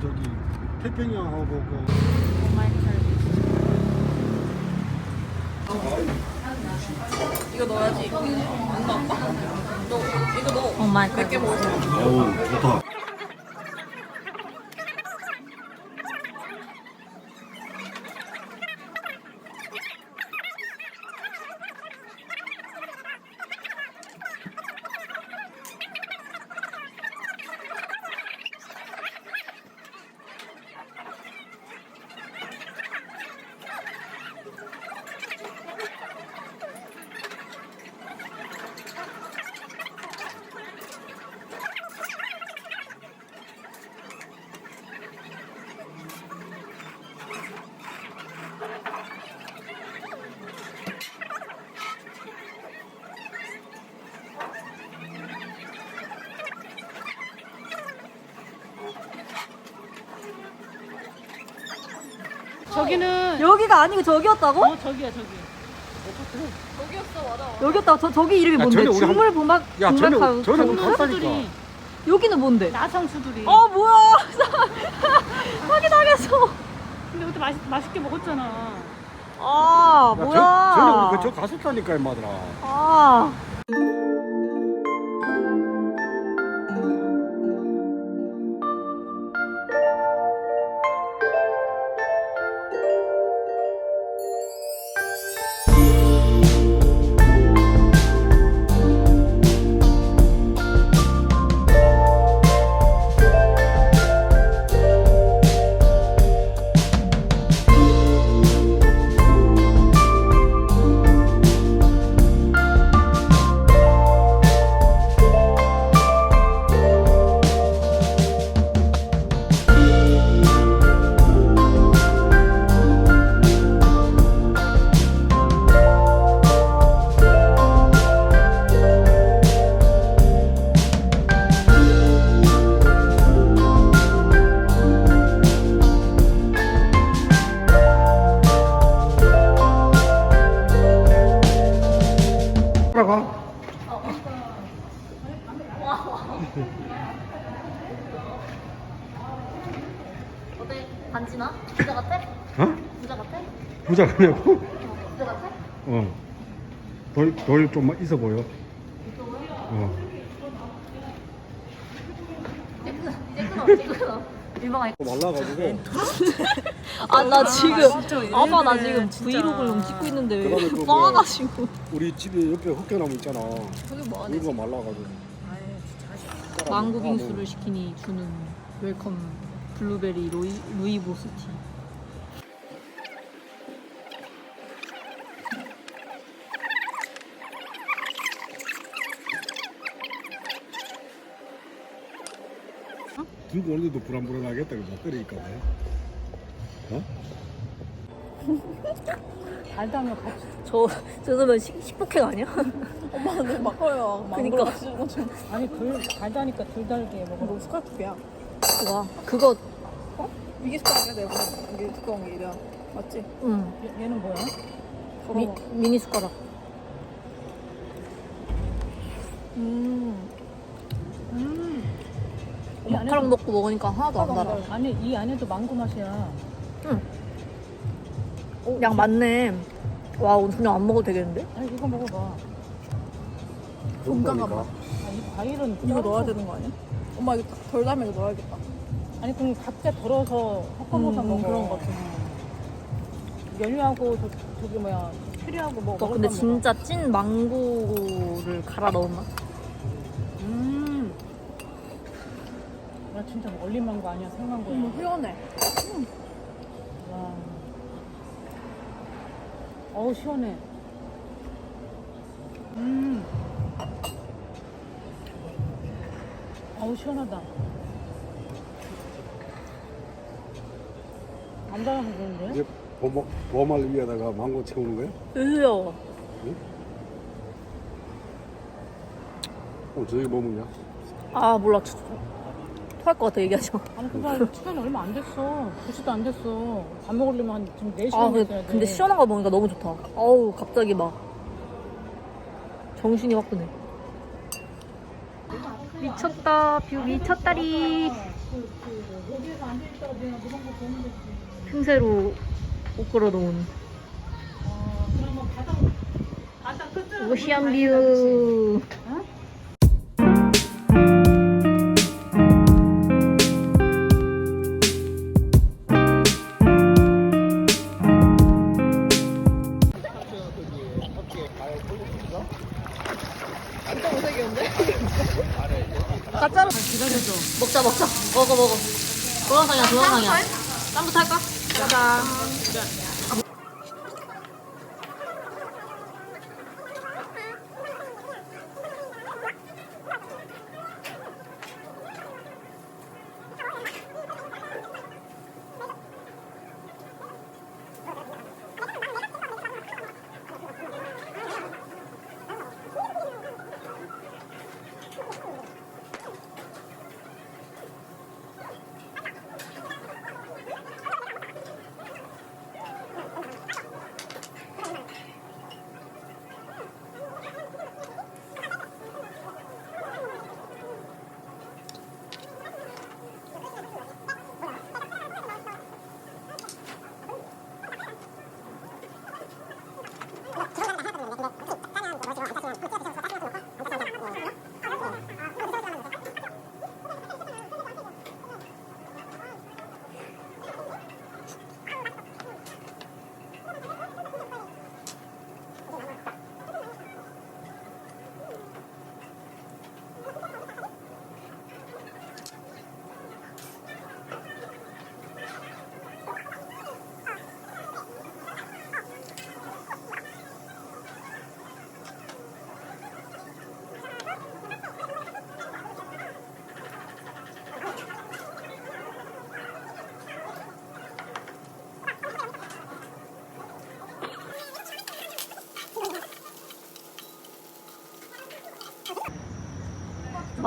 저기 태평양하고 그 이거 넣어야지. 안 넣을까? 너 이거 넣어. 오 마이 갓. 몇개 먹었어? 어우 좋다 저기는 여기가 아니고 저기였다고? 어 저기야 저기. 여기였다. 저 저기 이름이 야, 뭔데? 전에 우리 한- 중물 봉박 야, 우리 봉박? 갔다니까. 수들이 여기는 뭔데? 나성 수들이. 어 뭐야? 확인하겠어. 근데 그때 맛 맛있게 먹었잖아. 아 야, 뭐야? 저, 전에 우리 그저 갔었다니까 임마들아 아. 어때? 반지나? 부자 같아? 어? 부자 같아? 부자 가냐고? 부자 같아? 어. 돌, 돌 좀 있어 보여. 어. 이제 끊어. 이제 끊어. 이제 끊어. 일방아. 말라가지고. 아 나 지금 진짜 아빠 나 지금. 브이로그를 찍고 있는데 그다음에 그 뭐야. 망가가지고 우리 집에 옆에 흑겨나무 있잖아. 저기 뭐 안에 이거 말라가지고. 망고 빙수를 시키니 주는 웰컴 블루베리 로이, 루이보스 티. 들고 올려도 불안불안하겠다 그죠? 때리니까. 어? 달다면 같이. 저 저러면 식, 식폭행 아니야? 엄마 너 막걸리야. 그니까. 아니 덜 달다니까 덜 달게 먹어. 너 스카트야. 와 그거 이게 스카트야 내가 이게 두꺼운 게 이래. 맞지? 응 얘, 얘는 뭐야? 미, 미니 숟가락. 음. 음. 이 마카롱 넣고 먹으니까 하나도 안 달아. 안에 이 안에도 망고 맛이야. 양 많네. 와 오늘 저녁 안 먹어도 되겠는데? 아니 이거 먹어봐. 건강한. 맛. 아, 이 과일은 이거 넣어야 되는 거 아니야? 엄마 이거 덜 달면 이거 넣어야겠다. 아니 그럼 각자 덜어서 섞어서 음, 먹어. 그런 거 같아. 연유하고 저, 저기 뭐야 추리하고 뭐. 와 어, 근데 진짜 찐 망고를 갈아 넣은 맛. 먹어. 음. 나 진짜 얼린 망고 아니야 생망고야. 음, 후련해. 와. 어우 시원해. 음. 어우 시원하다. 안 달아서 그런데? 이제 보말, 보말 위에다가 망고 채우는 거야? 으여. 어, 저기 뭐 먹냐? 아 몰라. 토 할 것 같아 얘기하지 마. 그날 시간이 얼마 안 됐어. 2시도 안 됐어. 밥 먹으려면 한 지금 4시간 아 근데, 돼. 근데 시원한 거 먹으니까 너무 좋다. 어우 갑자기 막 정신이 확 드네. 미쳤다 뷰 미쳤다리. 거기에서 앉아있다가 내가 그런 거 보는 거지. 틈새로 옷 걸어놓은 어, 그러면 바닥, 바닥 끝으로. 오시안 뷰. 동영상이야 땀부터 할까? 짜잔.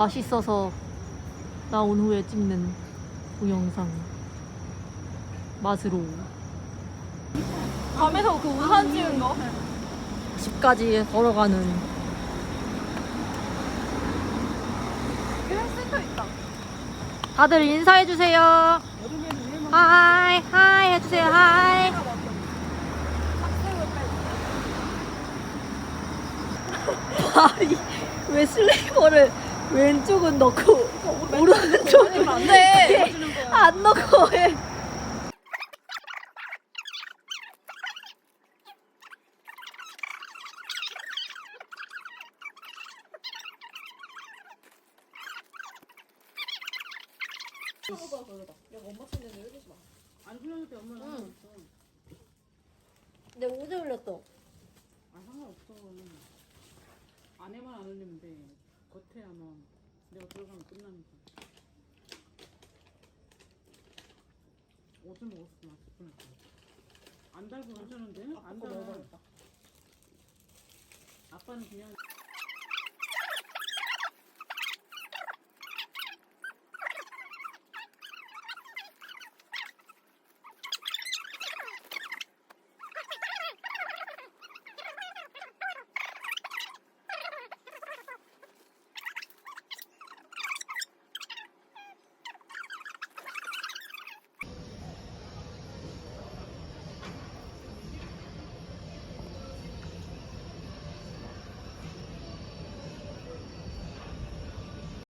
맛있어서 나온 후에 찍는 동영상. 맛으로. 밤에서 그 우산 찍은 거? 집까지 걸어가는. 다들 인사해주세요. 하이 하이 해주세요. 하이. 아니 왜 슬리퍼를 왼쪽은 넣고 오른쪽은 안 돼. 안 넣고 해안 돼, 엄마. 응. 내 옷에 흘렸어 아, 상관없어. 안에만 안 흘리면 돼. 겉에 아마 내가 들어가면 끝나니까. 옷을 먹었어, 맛있을 뻔했어. 안 달고 괜찮은데? 안 달아. 아빠는 그냥